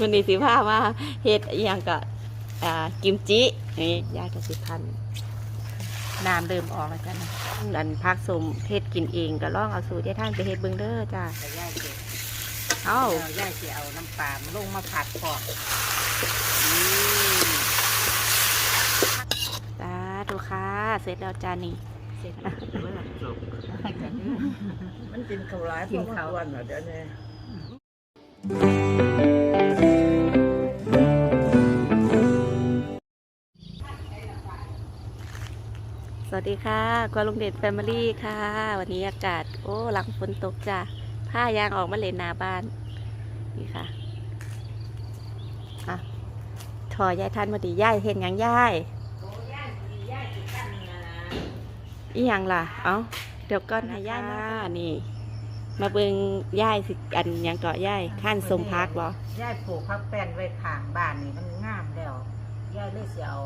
วันนี้สิพามาเฮ็ดอหย่างก็อ่ากิมจินี่ยายก็สิพันน้ำเริ่มออกแล้วจ้ะนะอันพักสมเฮ็ดกินเองก็ลองเอาสูตรยายท่านไปเฮ็ดเบิ่งเด้อจ้าแต่ย่าเจ็บเอ้าเอาย่ายสิเอาน้ำปลามาลงมาผัดพอกสาธุค่ะเสร็จแล้วจ้านี่เสร็จแล้วเมื่อจบมันกินข้าวหลายกินข้าวพอวันเหรอเดี๋ยวนี้ วัสดีค่ะกวางลุงเด่นแฟมิลี่ค่ะ วันนี้อากาศ โอ้หลังฝนตกจ้ะผ้ายางออกมาเล่นหน้าบ้าน นี่ค่ะอะถอยายท่านมาดีย่ายเห็นหยังย่ายอีหยังล่ะ เอ้า เดี๋ยวก่อนให้ย่ายมานี่ มาเบิงย่ายสิอันหยังเกาะย่ายขั้นสมพักบ่ย่ายปลูกผักแป้นไว้ข้างบ้านนี่มันงามแล้วย่ายเลยสิเอา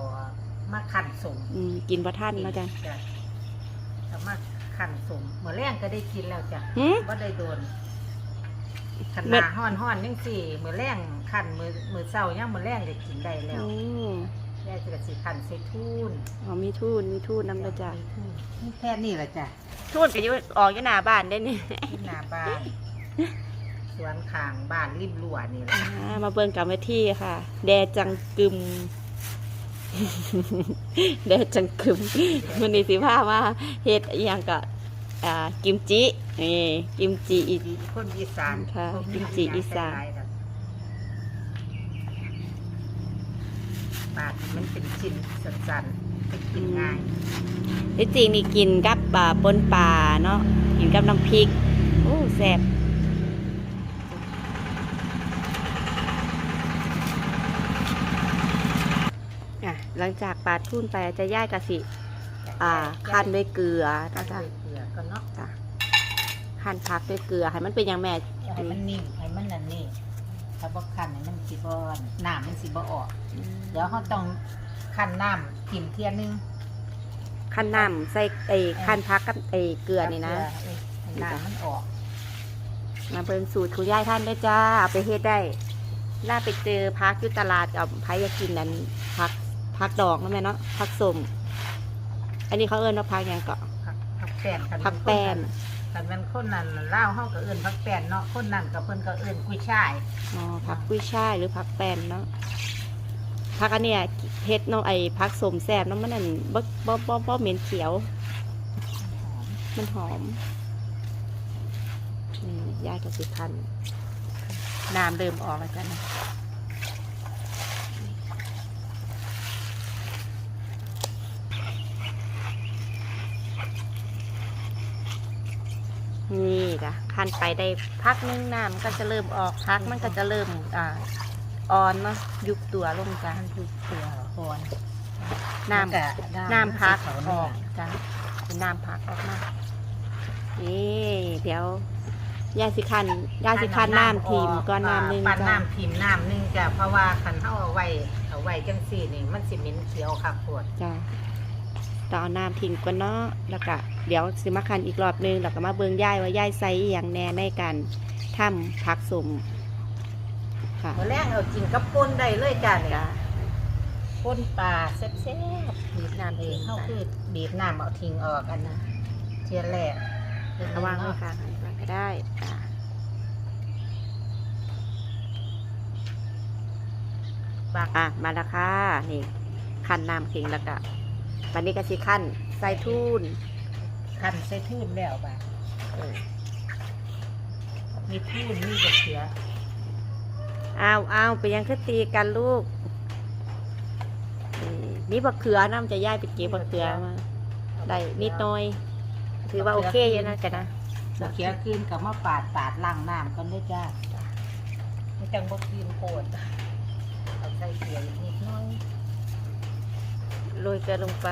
มาขันสมอืมกินบ่ท่านแล้วจ้ะ จ้ะเอามาขันสมเมื่อแรงก็ได้กินแล้วจ้ะหืม ว่าได้โดนขเมื่นาอห้อนห้อนๆยังสี่มือแรงขันมือมือเศร้ายังมือแรงได้กินได้แล้วโอ้ย่ายจะสิขันใส่ทูนอ๋อมีทูนมีทูนน้ำแล้วจ้ะนี่แค่นี้แหละจ้ะ ทูนก็อยู่ออกอยู่หน้าบ้านได้นี่ ที่หน้าบ้านสวนข้างบ้านริมรั้วนี่แหละ อ่ามาเบิ่งกรรมที่ค่ะ แดจังกึม แดจังกึมวันนี้สิพามาเฮ็ดอหย่างก็อ่ากิมจินี่กิมจิอีดีคนอีสานค่ะพวกนี้กิมจิอีสานหลยๆดอกปาดมันเป็นชิ้นสั้นๆไปกินง่าย ที่จริงนี่กินกับอ่าปนปลาเนาะกินกับน้ำพริกโอ้แซ่บ หลังจากปาดทุ่นไปจะย่ายกะสิ อ่าคั้นด้วยเกลือคั้นะนคะด้วยเกลือก็เนาะจ้ะคั้นพักด้วยเกลือให้มันเป็นอย่างแม่ให้มันนิ่มให้มันนั่นนี่ถ้าบ่คั้นให้มันสิบ่น้ำมันสิบ่ออก เดี๋ยวเขาต้องคั้นน้ำกินเทียนึงขั้นน้ำใส่ไอ้ขั้นพักกับไอ้เกลือนี่นะเออให้น้ำมันออกมาเบิ่งสูตรคุณยายท่านได้จ้าเอาไปเฮ็ดได้ล่าไปเจอพักอยู่ตลาดกับไผอยากกินนั้น พักพักดอกนั่นแหละเนาะพักสมอันนี้เขาเอิ้นว่าพักหยังเกาะ ผักผักแป้นคัผักแป้นคันแมันคนนั้นเล่าวเฮาก็เอิ้นผักแป้นเนาะคนนั้นก็เพิ่นก็เอิ้นกุ้ยช่ายอ๋อพักกุ้ยช่ายหรือพักแป้นเนาะพักอันเนี้ยเฮ็ดเนาะไอ้พักสมแซ่บเนาะมันนั่นบ่บ่บ่บ่เหม็นเขียว มันหอมนี่ยายกับสิพันน้ำเริ่มออกแล้วจ้ะนะนี่ จ้ะคันไปได้พักนึงน้ำมันก็จะเริ่มออกพักมันก็จะเริ่มอ่าอ่อนเนาะยุบตัวลงจ้ะมันคือตัวอ่อนน้ำแล้วก็น้ำพักเขาอเนื้ออกจ้ะเป็นน้ำพักออกมานี่เดี๋ยวยาสิคันยาสิคันน้ำทีมก็น้ำหนึงปั่นจ้ะน้ำทีมน้ำหนึงจ้ะเพราะว่าคันเฮาเอาไว้เอาไว้จังซี่นี่มันสิเหม็นเขียวค่ะปวดจ้ะต้องเอาน้ำทิ้งก่อนเนาะแล้วก็ เดี๋ยวสิมาคันอีกรอบนึงแล้วก็มาเบิ่งย่ายว่าย่ายใส่อหย่างแน่ในการทำผักสมค่ะมื้อแรกเอากินกับป่นได้เลยจ้ะนี่จ้ะป่นปลาแซ่บบีบๆน้ำเอทิ้งงเฮาไปคือบีบน้ำเอาทิ้งออกอันนะเทียแรกระวังไว้ค่ะวางก็ได้จ้ะอะมาแล้วค่ะนี่คันน้ำทิ้งแล้วก็วันนี้ก็สิคันใส่ทูน คันใส่ทูนแล้วบ่าเออมีทูนมีกระเขืออ้าวอ้าวไปยังคือตีกันลูกนี่นี่บักเขือน้ำจะย่ายไปเก็บบักเขือมาได้นิดหน่อย ถือว่าโอเคอยู่นะกันนะกระเขือคืนกับมาปาดปาดล้างน้ำก่อนเด้วยจ้าไม่จังบ่คืนโคตรเอาใส่เกลืออีกนิดหน้อยโรยเกลือลงไป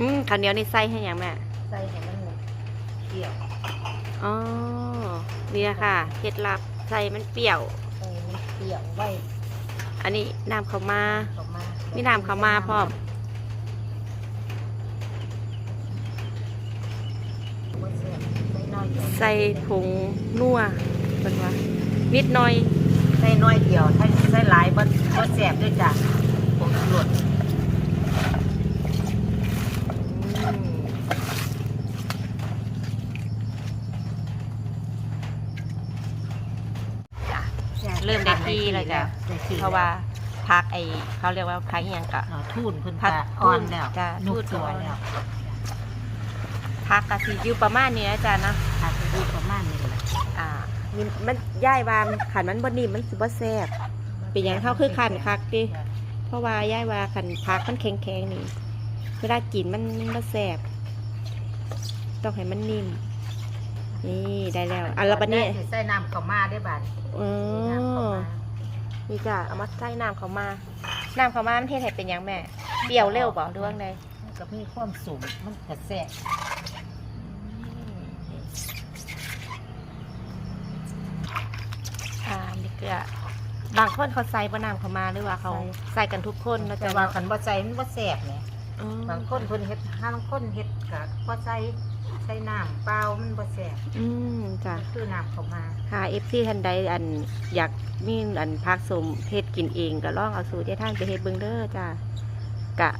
อืมข้าวเหนียวนี่ใส่ให้ยังแม่ ใส่ให้มันเปรี้ยวอ๋อนี่นะค่ะเคล็ดลับใส่มันเปรี้ยว ใส่มันเปรี้ยวไว้อันนี้น้ำข้าวมาต่อมามีน้ำข้าวมาพร้อม บ่แซ่บใส่น้อยเดียวใส่ผงนัวเป็นว่านิดหน่อย ใส่น้อยเดียวถ้าใส่หลายบ่บ่แซ่บด้วยจ้ะผมชูรส อืมจ้ะ เริ่มได้ที่แล้วจ้ะได้ที่เพราะว่าพักไอเขาเรียกว่าพักอหยังกะ อ๋อทูนเพิ่นผัก็ดอ่อนแล้วจ้ะนุ่มทูนตัวอ่อน แล้วพักกะสิอยู่ประมาณนี้นะจ๊ะเนาะผัดอยู่ประมาณนี้แหละอ่ามันมันย่ายว่ามันขันมันบนนิ่มมันสิบ่แซ่บเป็นหยังเท่าคือขันคักดิเพราะว่าย่ายว่าขันพักมันแข็งแข็งๆนี่เวลากินมันมันแซ่บต้องให้มันนิ่ม นี่ได้แล้วอันละบันนี้ได้สิใส่น้ำข้าวมาได้บาดเอน้ำข้าวอมานี่จ้ะเอามาใส่น้ำเขามาน้ำเขามามันเทศให้เป็นหยังแม่เปรี้ยวเร็วบ่หรือว่าไงมันก็มีความสูงมันก็แซ่บอ่านี่ก็บางคนเขาใส่บะน้ำเขามาหรือว่าเขาใส่กันทุกคนเนาะแต่จ๊ะว่าคันบ่ใส่มันบ่แซ่บแหมอืมบางคนเพิ่นเฮ็ดห้างคนเฮ็ดก็บ่ใส่ใส่น้ำเปล่ามันบ่แซ่บอืมจ้ะมันคือน้ำข้าวมาค่ะเอฟซีท่านใดอันอยากมีอันพักสมเฮ็ดกินเองก็ลองเอาสูตรยายท่านไปเฮ็ดเบิ่งเด้อจ้ะกะ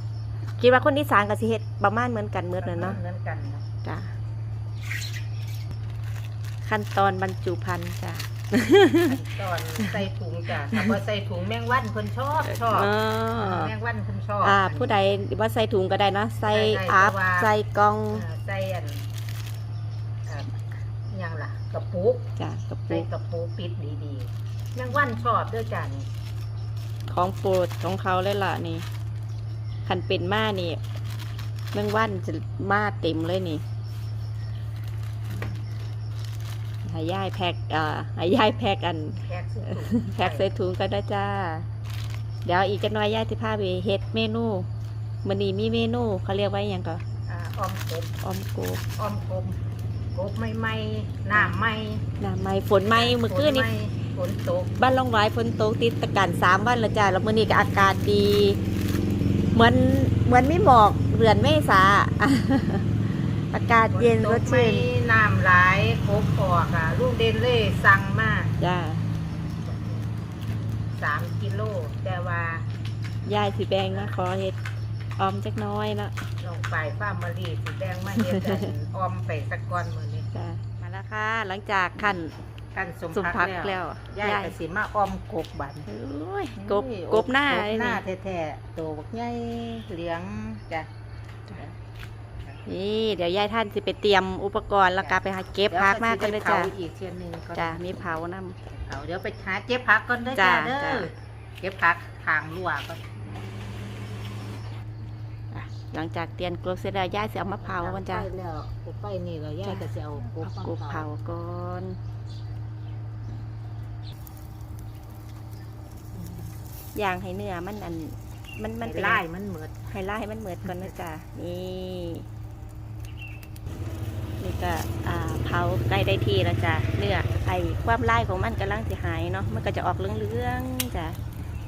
คิดว่าคนอีสานก็สิเฮ็ดประมาณเหมือนกันเหมือนนั่นเนาะเหมือนกันเนาะจ้ะขั้นตอนบรรจุภัณฑ์จ้ะตอนใส่ถุงจ้ะถ้าบ่ใส่ถุงแมงวันเพิ่นชอบชอบเออแมงวันเพิ่นชอบอ่า ผู้ใดว่าใส่ถุงก็ได้เนาะใส่ได้ได้อัพเพราะว่าใส่กล่อง เออใส่อันเอ่ออิหยังล่ะ กระปุกจ้ะกระใส่ปุกกระปุกปิดดีๆแมงวันชอบเด้วยจ้ะนี่ของโปรดของเขาเลยล่ะนี่คันเป็นมานี่เมืองวันจะมาเต็มเลยนี่ใหายายแพ็กอ่าใหายายแพ็กอัน แพ็กสุดแพ็กใส่ถุงกันนะจ้า เดี๋ยวอีกจะน้อยยายที่พาไปเฮ็ดเมนูมันนี้มีเมนูเขาเรียกว่าอหย่างก็อ่าออมกบออมโกบออมกบ กบไม่ไหมน้ำไหมน้ำไม้ฝนไม้เมื่อคืนนี่ฝไหฝนตกบ้านลองไว้ฝนตกติดตะกันสามวันและจ้าแล้วมื้อนี้ก็อากาศดี เหมือนเหมือนไม่หมอกเดือนเมษาอากาศเย็นฝรตสกไม่ชื่นน้ำหลายกบออกอะลูกเดนเล่สั่งมาจ้าสามกิโลแต่ว่ายายสิแบงนะขอเฮ็ดออมจักหน้อยนะ ลงไปฟ้าร์มมารีสีแดงมาเฮ็ดอันออมไปสักก้อนมือนี้จ้ามาแล้วค่ะ หลังจากขั้นกันสมสุมพัพักกแล้วย่ายกสิมาออมกบบันโอ้ยกบกบหน้ากเลยบหน้านี่แท้ๆตัวบักใหญ่เหลืองจ้ะ นี่เดี๋ยวยายท่านสิไปเตรียมอุปกรณ์แล้วก็ไปหาเก็บพักมากกันเลยจ้ะดี๋วสิได้เผาอีกเทียนหนึงก่อนจ้ะมีเผาน้เอาเดี๋ยวไปหาเก็บผักก่อนเด้อจ้ะจ้าเด้จ้ะอเก็บผักทางรั่วก่อนำอะ หลังจากเตรียมกลวเสร็จแล้วยายสิเอามาเผากันจ้ะไปแล้วไปนี่แล้วย่ายก็จะเอากบกบเผาก่อนอย่างให้เนื้อมันอัน มันมันเป็นไล่มันเหมือดให้ไล่ให้มันเหมือนก่อนนะจ๊ะนี่นี่ก็อ่าเผาใกล้ได้ที่แล้วจ้ะเนื้อไอ้ความไล่ของมันกำลังสิหายเนาะมันก็จะออกเหลืองๆจ้ะ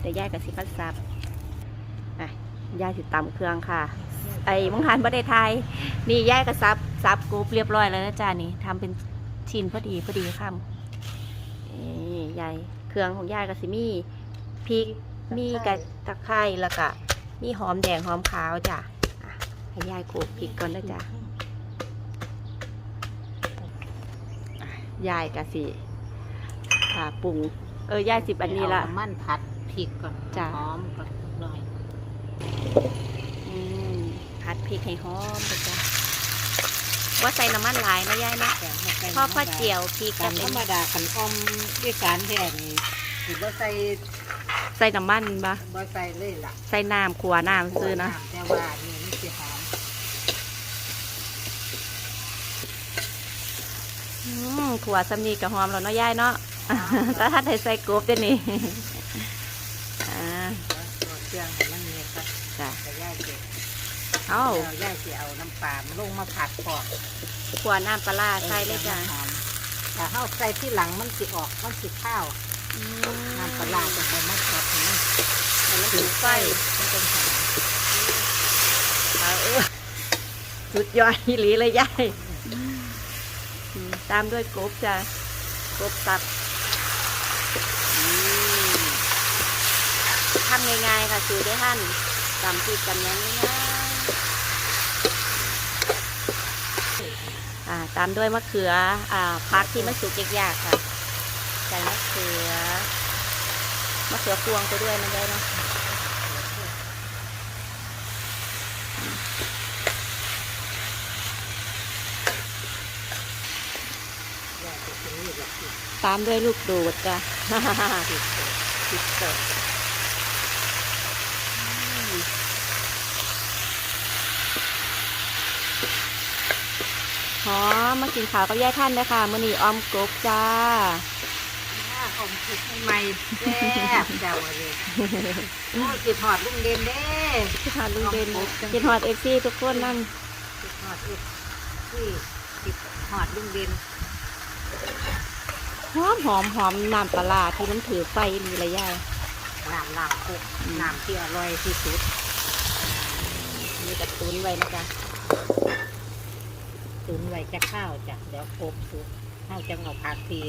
แต่ย่ายกับสิพัดซับอะย่ายสิตำเครื่องค่ะ ไอ้มังหันบ่ได้ทายนี่ย่ายก็ซับซับกรูปเรียบร้อยแล้วนะจ๊ะนี่ทำเป็นชิ้นพอดีพอดีคำนี่ยายเครื่องของย่ายก็สิมีพริกมีกระตะไคร้แล้วก็มีหอมแดงหอมขาวจ้ะอะให้ย่ายโขลกพริกก่อนนะจ๊ะอะยายก็สิอ่าปรุง เออย่ายสิบอันนี้ละเอาำมันผัดพริกก่อนจ้ะหอมก่อนหน่อยอืมผัด พริกให้หอมเลยจ้ะว่าใส่น้ำมันหลายนะยายนะแต่ไม่ใส่พอพอเจียวพริกกัก็นธเป็รนรมดากันออมด้วยการแท้นี่สิบ่ใส่ใส่น้ำมันปะบ่ใส่เลยล่ะใส่น้ำขัวน้ำซื้อนะแต่ว่านี่มันสิหอมอืมขัวสำนีกับหอมแล้วเนาะยายเนาะแต่ถ้าใส่กบเดี๋ยวนี้ อ่า เอาเครื่องให้มันเนียนก่อน จ้ะ แต่ย่ายเก็บ เอาแล้วย่ายสิเอาน้ำปลามาลงมาผัดก่อนขัวน้ำปลาร้าใส่เลยจ้ะออมันหอมแต่เฮาใส่ที่หลังมันสิออกมันสิข้าวอืมน้ำปลาร้าจะไปมาผัดให้มันให้มันถึถึงงไฟไฟมันเป็นหอมเอาเออสุดยอดอีหลีเลยยายตามด้วยกบจ้ะกบตับอืมทำง่ายๆค่ะสูตรได้ท่านตำพริกกันยังง่ายๆอ่า ตามด้วยมะเขือ อ่าพักที่มันสุกยากๆค่ะ ใส่มะเขือ มะเขือพวงไปด้วยมันได้เนาะตามด้วยลูกโดดจ้ะ ติดเติ หอมมากินข้าวกับยายท่านเลยค่ะมื้อนี้ออมกบจ้าอมผิดใหม่แซ่บเจ้าเลยโอ้ยสิถอดลุงเด่นเด้กินหอดลุงเด่นออมกบจ้ะกินหอดเอฟซีทุกคนนั่นสิถอดเอ็ดที่สิถอดลุงเด่นหอมหอมหอมน้ำปลาร้าที่มันถือไฟมีระยะน้ำลาบคุกน้ำที่อร่อยที่สุดมีกระตุ้นไว้นะจ๊ะ ตุนไว้จะข้าวจ้ะเดี๋ยวครบสุกข้าวจะเอาผักที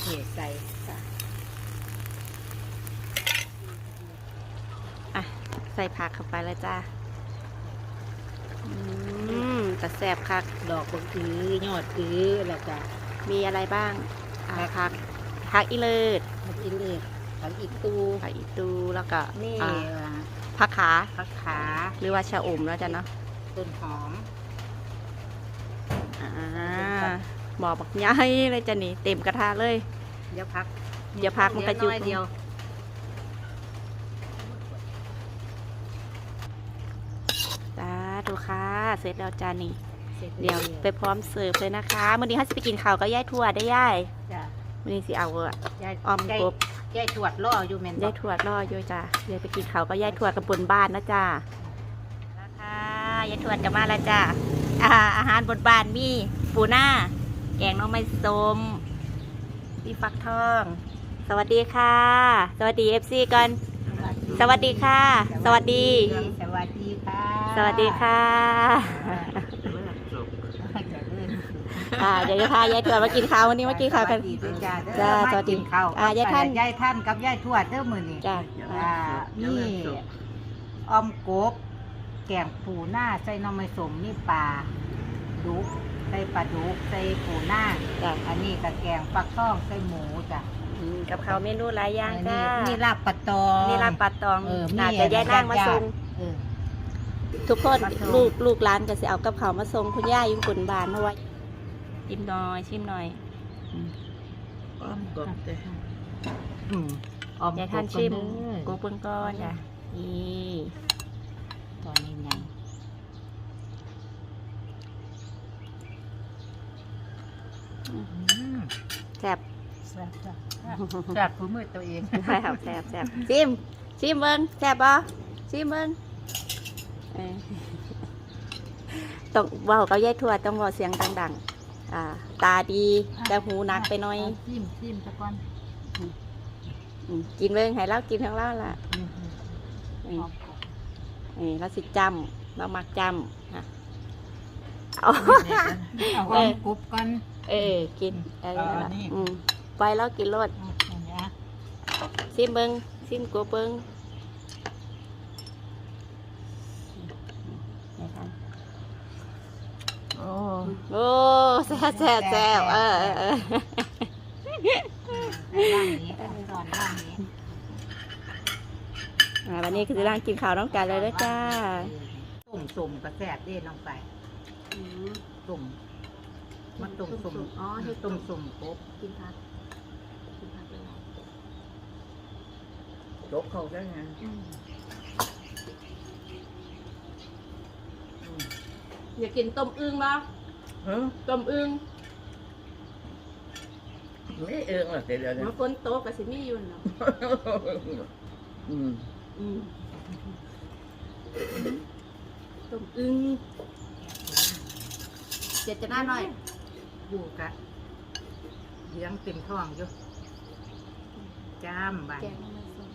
เหนีใส่จ้ะอะใส่ผักเข้าไปแล้วจ้าอืมแต่แสบคักดอกบักอือยอดอือแล้วก็มีอะไรบ้างอะผัผักกผักอีเลิศผักอีเลือดผักอีตูผักอีตูแล้วก็นี่อ่าผักขาผักขาหรือว่าชะอมแล้วจ้ะเนาะต้นหอม อ่า ครับ หมอบักใหญ่เลยจ้ะนี่เต็มกระทะเลย เดี๋ยวพักเดี๋ยวพักมันกระจุกเดี๋ยวน้อยเดียวจ้าดูค่ะเสร็จแล้วจ้านี่สร็จเดี๋ยวไปพร้อมเสิร์ฟเลยนะคะมื้อนี้ฮัสไปกินข้าวก็ย่ายทั่วได้ย่ายจ้ะมื้อนี้สิเอาอะยายออมกบยายถวดล่ออยู่แม่นย่ายทั่วรออยู่จ้าเดี๋ยวไปกินข้าวก็ย่ายทั่วกับบนบ้านนะจ้าแล้วค่ะย่ายทั่วจะมาแล้วจ้าอาอาหารบนบ้านมีปูหน้า แกงหน้องไม้ส้มมีฟักทอง สวัสดีค่ะ สวัสดีเอฟซีก่อน สวัสดีค่ะ สวัสดี สวัสดีค่ะ สวัสดีค่ะจะเลื่อนอ่าเดี๋ยวจะพายายถั่วมากินข้าววันนี้มากินข้าวกันสวัสดีด้วยจ้าจ้าเออสวัสดีมกินข้าวอ่ายายท่านยายท่านกับยายทวดเด้อมื้อนี้จ้าอ่านี่ออมกบ แกงปูหน้าใส่หน้ำมันสมนี่ปลาดุกใส่ปลาดุกใส่ปูหน้าจ้าอันนี้ก็แกงฟักทองใส่หมูจ้ะอืมกับข้าวเมนูหลายอย่างอันจ้านี้นี่ลาบปลาตองนี่ร้านปลาตองเออมีน่าจะยายนั่งมาญาติๆส่ง เออ ทุกคนมาส่ง ลูกลูกร้านก็สิเอากับข้าวมาส่งคุณย่าอยู่บนบ้านเพราะว่าชิมหน่อยชิมหน่อยอ้อมกบเด้อืมออมยายท่านกบชิมก่อนเด้อกูเปิ้งก้อนจ้ะนี่ตอนนี้ไง อืมอืมแซ่บแซ่บจ้ะแซ่บผู้มือตัวเองใช่ครับแซ่บแซ่บชิมชิมเบิ้งแซ่บปะชิมเบิ้งเออต้องเว่ากับยายทวดต้องเว่าเสียงดังๆอ่าตาดีแต่หูหนักไปหน่อยจิ้มจิ้มตะก้อนอืมกินเบิ้งให้เรากินทั้งเราล่ะอืมอืมนี่ออมกบนี่เราสิจำเรามักจำอะ เอาเอาออมกบก่อนเออกินเออเอาอันนี้อืมไปแล้วกินรสเอาอย่างเงี้ยซิมเบิ้งซิมกัวเบิ้งนี่ค่ะโอ้โอ้แซ่บแซ่บแซ่บเออเออเออร่างนี้สอนร่างนี้อ่าวันนี้คือร่างกินข้าวน้องกันเลยนะจ้า ตุ่มสุ่มกระแสบเด้น้องไป ตุ่มมันตุ่มสุ่มอ๋อให้ตุ่มสุ่มกบกินผักกินผักเลยจกเขาได้ไงอยากกินต้มอึ่งบ่ฮะต้มอึ่งไม่เองหรอกเดี๋ยวเดี๋ยวมันฝนตกก็สิมีอยู่เนาะอืมอืมต้มอึ่ง เจ็ดจะหน้าหน่อย อยู่กะเลี้ยงเต็มท้องอยู่จ้ามใบแกงมาส่ง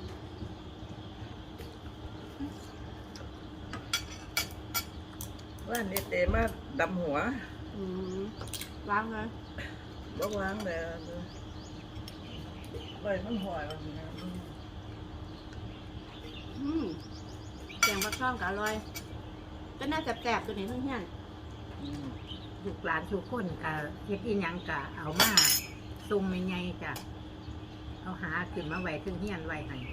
ว่านี่เตมาดำหัวอืมล้างเลยบ่วางเลยไปมันหอยมันนะอืมแกงฟักทองก็อร่อยก็น่าจะแสบๆตัวนี้เพื่อนอืม ลูกหลานทุกคนก็เฮ็ดอีหยังก็เอามาซุ่มใหญ่ๆจ้ะเอาหาขึ้นมาไว้ขึ้นเฮียนไว้ให้ๆ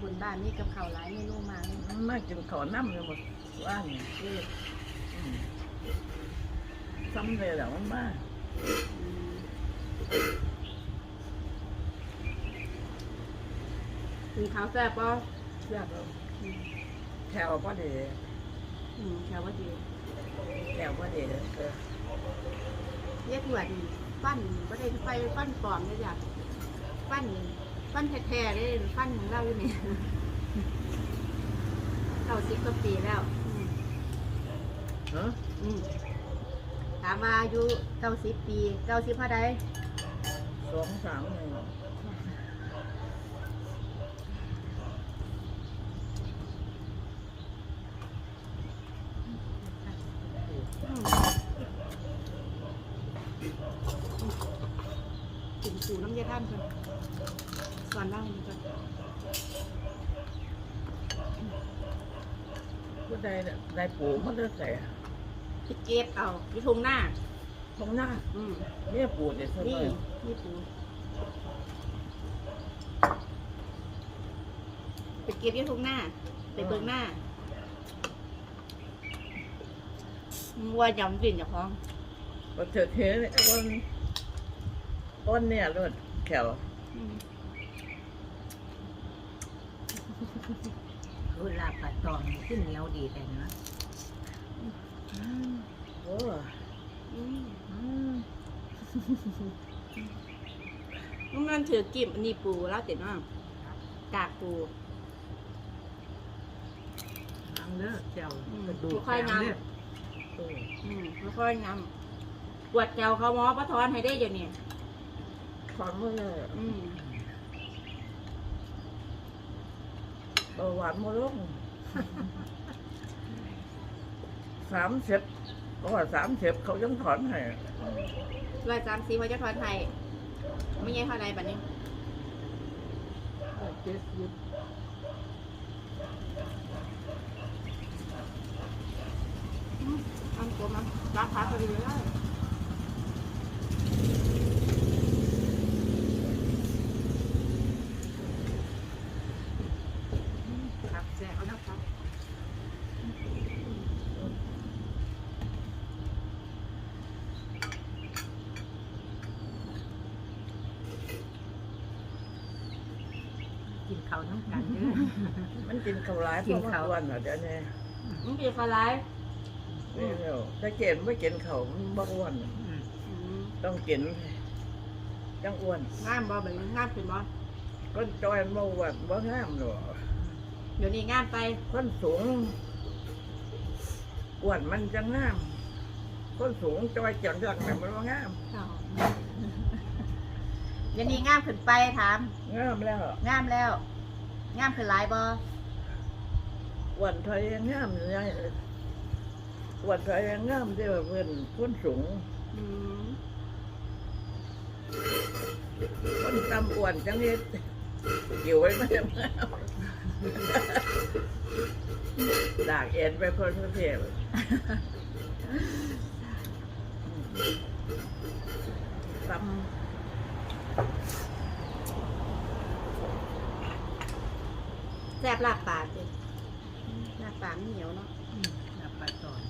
บนบ้านนี่กับข้าวหลายเมนูมาเลยมันมากินข้าวน้ำเลยหมดว่างเนี่ยอืมซ้ำเลยแหละมันมากินข้าวแซ่บป่ะแซ่บแล้วแถวพอดีอืมแซ่บว่าดี แถวพอดีเออเรียกหวดฟันก็ได้ไฟฟันปลอมเลยจ้ะฟันฟันแท้ๆเลยฟันของเราอยู่นี่เก้าสิบกว่าปีแล้วอืมเนาะอืมถามว่าอายุเก้าสิบปีเก้าสิบเท่าใดสองสามหนึ่ง อืมกินสูน้ำยาท่านก่อนสอนเล่าหน่อยก่อน ผู้ ใดเนี่ยได้ปูมันจะใส่พี่เก็บเอาพี่ทงหน้าตรงหน้าอืมเนี่ยปูเด็ดสุดนี่เลยนี่ปูไปเก็บยี่ทงหน้าไปเบิ่งหน้าวัวยำกลิ่นจากท้องพอเถิดเทเนี่ยต้นต้นเนี่ยรถแขวอืมคือลาบปลาตองนี่ขึ้นเหนียวดีแต่เนาะ โอ้อืมอืมมันถือกิ่มอันนี้ปูแล้วติดว่างกากปูน้ำเลือดเจ้าอืมกระดูกค่อยๆน้ำเลือดโอ้อืมค่อยๆนำปวดเจ้าเขาหมอปะทอนให้ได้เดี๋ยวนี้ถอนมือเลยอืมเบาหวานมาลงสามสิบ เพราะว่าสามสิบเขายังถอนให้ร้อยสามสี่เขาจะทอนให้ไม่ใช่เท่าไรบัดนี้เจ็ดสิบอืมเอันตัวมันราคาพอดีเลย ครับแซ่บ เอา เนาะ นะครับ กินข้าวน้ำกันเด้อ มันกินข้าวร้ายเพกินราะว่าข้าว อ้วนเหรอเดี๋ยวนี้มันเป็นอะไรนี่เดียวถ้าเกณฑ์ไม่กินเขาวมันบ่อ้วนอืมอืมต้องกินจังอ้วนงามบ่แบบนี้งามขึ้นบ่คนจอยบ่อ้วนบ่งามหรอกเดี๋ยวนี้งามไปคนสูงอ้วนมันจะงามคนสูงจอยจังจังเนี่ยมันบ่งาม เดี๋ยวนี้งามขึ้นไปถาม งามแล้วงามแล้ว งามขึ้นหลายบ่อ้วนไทยยังงามอยู่ไงอ้วนไทยยังงามที่ว่าเพิ่นคนสูงอืมคนต่ำอ้วนจังเฮ็ดอยู่ไว้ไม่ได้งามดากเอ็นไปคนประเทศตำ ซ่บลาบปลาสิลาบปลามันเหนียวเนาะอืมลาบปลาตอง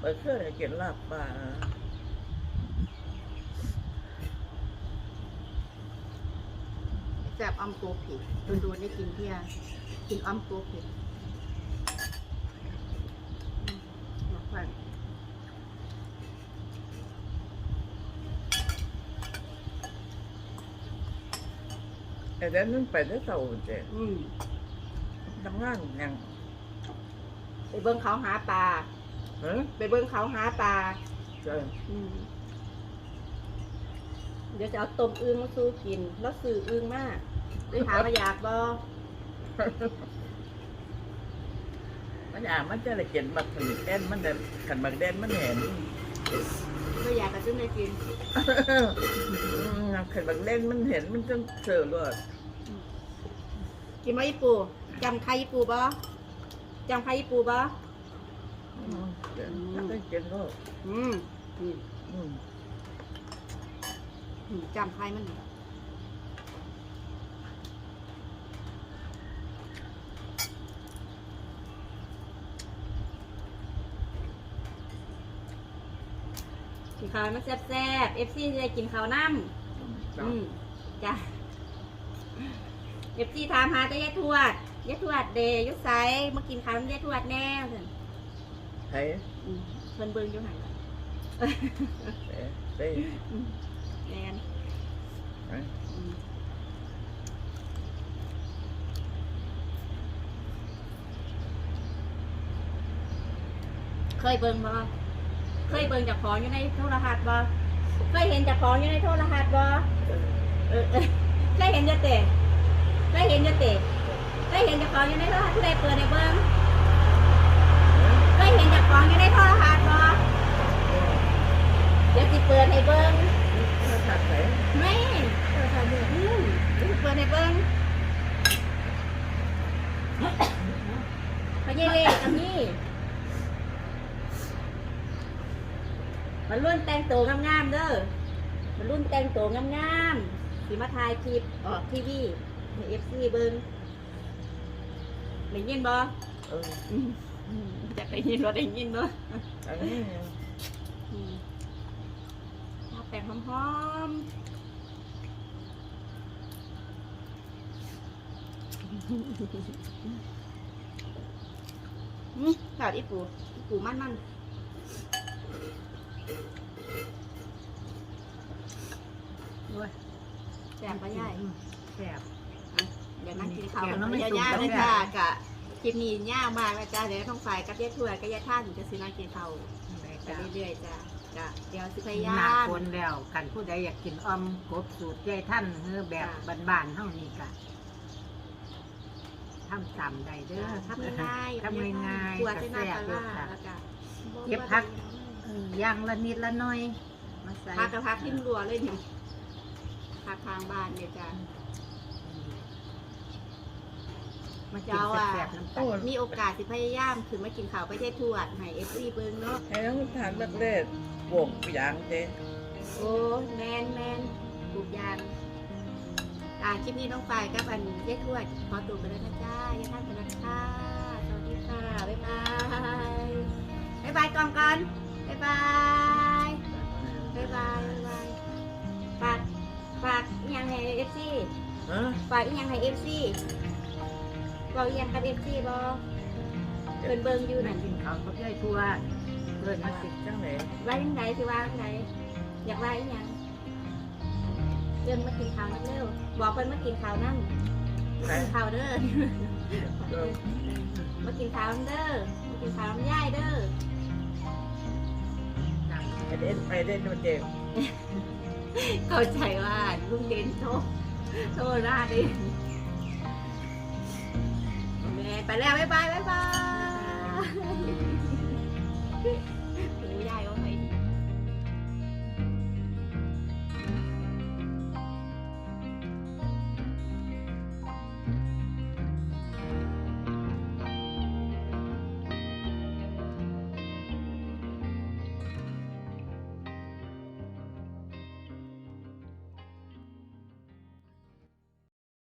ไปเคยกินลาบปลาแซ่บอ้อมตัวผิดโดนๆได้กินเที่ยกินอ้อมตัวผิดอืมบอกว่า ไอ้เดี๋ยวนั้นไปได้เต่าเจ๊อืมทำงานยังไปเบิ้งเขาหาปลาเฮ้ยไปเบิ้งเขาหาปลาเจ้าอืมเดี๋ยวจะเอาต้มอึ่งมาสู้กิน แล้วสื่ออึ่งมากเลยถามว่าอยากบ่มันอ่ามันจะละเกินบักขันแดนมันเดินขันบักแดนมันเห็นไม่อยากกระซึ้งเลยกิน นักเข็นบักเล่นมันเห็นมันจนเสือเลยกินมาญี่ปูจำใครญี่ปูบ่จำใครญี่ปูบ่เกินไม่เกินก็อืมอืมอืมอืมจำใครมันกินข้าวให้มันแซ่บๆเอฟซีจะได้กินข้าวน้ำ อืมจ้ะเอฟซีถามหาแต่ยายทวดยายทวดเดยุไซมากินข้าวน้ำยายทวดแน่เพิ่นเฮ้ยอืมเพิ่นเบิ่งอยู่หันล่ะเฮ้ยเฮ้ยอืมแน่นเฮ้ยอืมเคยเบิ่งบ่เคยเบิ่งจากของอยู่ในโทรทัศน์บ่ เคยเห็นจากของอยู่ในโทรทัศน์บ่เออเคยเห็นจะเตะเคยเห็นจะเตะเคยเห็นจากของอยู่ในโทรทัศน์ผู้ใดเปิดในเบิ่งเคยเห็นจากของอยู่ในโทรทัศน์บ่เดี๋ยวสิเปิดให้เบิ่งถ้าถัดไหนไม่ถ้าถัดเนี่ยอืมเปิดให้เบิ่งพญาเล่กับนี่ มันรุ่นแต่งตัวงามๆเด้อมันรุ่นแต่งตัวงามๆสิมาถ่ายคลิปออกทีวีในเอฟซีเบิ่งได้ยินบ่เอออืมอืมจะได้ยินบ่ได้ยินบ่อันนี้อืมทาแป้งหอมๆอืมขาดอีปูอีปูมันมัน โอ้ย ๆ แซ่บปะยายอืมแซ่บอะเดี๋ยวนั่งกินข้าวแกกังนน้ำไม่ยาวสุกๆเลยแล้วจ้าแซ่บกะคลิปนี้ยาวมากเลยจ้าเดี๋ยวต้องฝ่ายกับยายทวดกับยายท่านจะซื้อนั่งกินข้าวได้ไปจ้ะเรื่อยๆจ้าจ้ะเดี๋ยวสิพหยายาน้ามคนแล้วกันผู้ใดอยากกินอ้อมกบสูตรยายท่านเฮือแบบบ้านๆเท่านี้กะทำตามได้เด้อทำง่ายๆทำง่ายกลัวๆจะกะน่าแซ่บปลาอยู่ร้าค่ะแล้วก็เก็บผักเออย่างละนิดละหน้อยมาใส่พักกับพักทิ้มรัวเลยนี่ พักทางบ้านเนี่ยจ้ามากินเจ้าอะแซ่บๆน้ำตาล มีโอกาสสิพยายามถึงมากินข้าวไปเทศทวดให้เอฟซีเบิ้งเนาะให้น้องทานบักเล่นบวกอย่างเจ๊โอ้แมนแมนปลูกยางอ่าคลิปนี้น้องฝ่ายกับอันเยทวดขอตัวไปแล้วนะจ้ายายท่านไปแล้วค่ะสวัสดีค่ะบ๊ายบายบ๊ายบายกองกันบ๊ายบายบ๊ายบายบ๊ายบายฝากฝาก อีหยังให้เอฟซีฮะฝากอีหยังให้เอฟซีบอกอีหยังกับเอฟซีบอเพิ่นเบิ่งอยู่นั่นั่นนกินข้าวกับยายทั่วเกินมาสิจังไหนว่าจังไดสิว่าจังไดอยากว่าอีหยังเดินมากินข้าวนั่นเร็วบอกเพิ่นมากินข้าวนั่งมากินข้าวเด้อเออมากินข้าวเด้อมากินข้าวน้ำย่ายเด้อนั่งไปเด่นไปเด่นโดนเจ็บ เข้าใจว่าลุงเด่นโทรโทรหน้าดิแม่ไปแล้วบ๊ายบายบ๊ายบาย